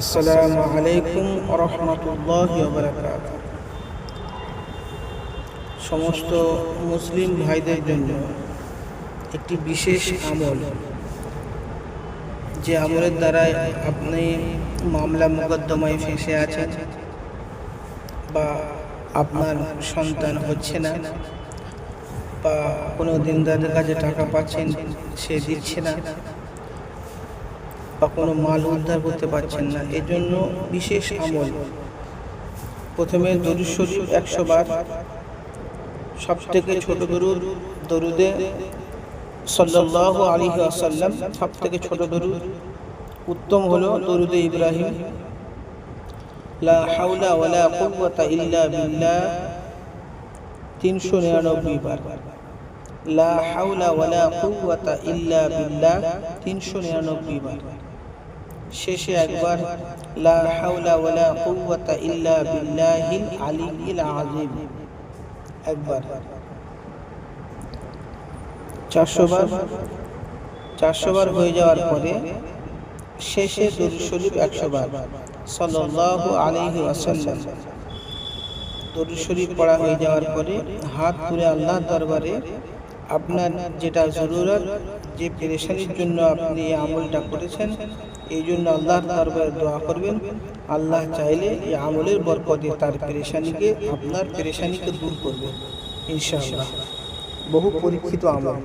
আসসালামু আলাইকুম রহমতুল্লাহ সমস্ত মুসলিম ভাইদের জন্য একটি বিশেষ আমল, যে আমলের দ্বারা আপনি মামলা মোকদ্দমায় ফেঁসে আছেন বা আপনার সন্তান হচ্ছে না বা কোনো দিনদারের কাছে টাকা পাচ্ছেন সে দিচ্ছে না। বা কোনো মাল উদ্ধার করতে পারছেন না। এজন্য বিশেষ আমল। প্রথমে দরুদ শরীফ একশো বার। সব থেকে ছোট দরুদ দরুদে সাল্লাল্লাহু আলাইহি আসাল্লাম সব থেকে ছোট দরুদ উত্তম হলো দরুদে ইব্রাহিম। লা হাওলা ওয়ালা কুওয়াতা ইল্লা বিল্লাহ। তিনশো নিরানব্বই বার। লা হাওলা ওয়ালা কুওয়াতা ইল্লা বিল্লাহ। তিনশো নিরানব্বই বার। শেষে একবার, লা হাওলা ওয়ালা কুওয়াতা ইল্লা বিল্লাহিল আযীম। একবার। চারশো বার চারশো বার হয়ে যাওয়ার পরে শেষে দরুদ শরীফ একশো বার সাল্লাল্লাহু আলাইহি ওয়াসাল্লাম। দরুদ শরীফ পড়া হয়ে যাওয়ার পরে হাত তুলে আল্লাহর দরবারে আপনার যেটা জরুরত, যে পেরেশানির জন্য আপনি এই আমলটা করেছেন, এই জন্য আল্লাহর দরবারে দোয়া করবেন। আল্লাহ চাইলে এই আমলের বরকতে তার পেরেশানিকে, আপনার পেরেশানিকে দূর করবেন, ইনশাআল্লাহ। বহু পরীক্ষিত আমল।